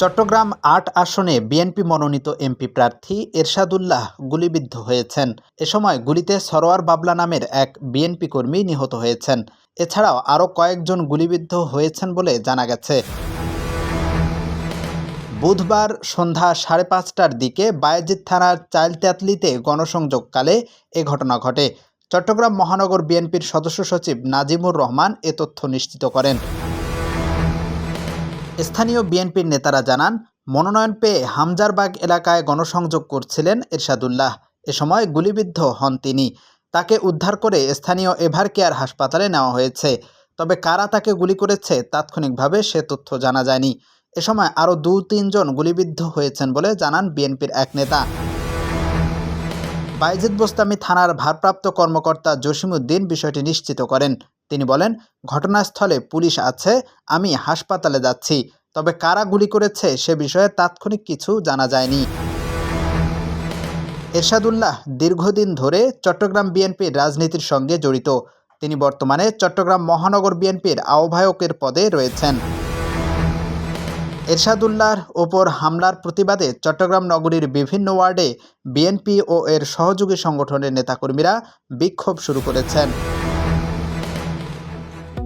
চট্টগ্রাম আট আসনে বিএনপি মনোনীত এমপি প্রার্থী এরশাদুল্লাহ গুলিবিদ্ধ হয়েছেন। এ সময় গুলিতে সরোয়ার বাবলা নামের এক বিএনপি কর্মী নিহত হয়েছেন। এছাড়াও আরও কয়েকজন গুলিবিদ্ধ হয়েছেন বলে জানা গেছে। বুধবার সন্ধ্যা সাড়ে পাঁচটার দিকে বায়েজিদ থানার চাইলতেতলিতে গণসংযোগকালে এ ঘটনা ঘটে। চট্টগ্রাম মহানগর বিএনপির সদস্য সচিব নাজিমুর রহমান এ তথ্য নিশ্চিত করেন। স্থানীয় বিএনপির নেতারা জানান, মনোনয়ন পেয়ে হামজারবাগ এলাকায় গণসংযোগ করছিলেন এরশাদুল্লাহ। এ সময় গুলিবিদ্ধ হন তিনি। তাকে উদ্ধার করে স্থানীয় এভার কেয়ার হাসপাতালে নেওয়া হয়েছে। তবে কারা তাকে গুলি করেছে তাৎক্ষণিকভাবে সে তথ্য জানা যায়নি। এ সময় আরও দু তিনজন গুলিবিদ্ধ হয়েছেন বলে জানান বিএনপির এক নেতা। বাইজিদ বোস্তামি থানার ভারপ্রাপ্ত কর্মকর্তা জসিমউদ্দিন বিষয়টি নিশ্চিত করেন। তিনি বলেন, ঘটনাস্থলে পুলিশ আছে, আমি হাসপাতালে যাচ্ছি, তবে কারা গুলি করেছে সে বিষয়ে তাৎক্ষণিক কিছু জানা যায়নি। এরশাদুল্লাহ দীর্ঘদিন ধরে চট্টগ্রাম বিএনপির রাজনীতির সঙ্গে জড়িত। তিনি বর্তমানে চট্টগ্রাম মহানগর বিএনপির আহ্বায়কের পদে রয়েছেন। এরশাদুল্লাহর ওপর হামলার প্রতিবাদে চট্টগ্রাম নগরীর বিভিন্ন ওয়ার্ডে বিএনপি ও এর সহযোগী সংগঠনের নেতাকর্মীরা বিক্ষোভ শুরু করেছেন।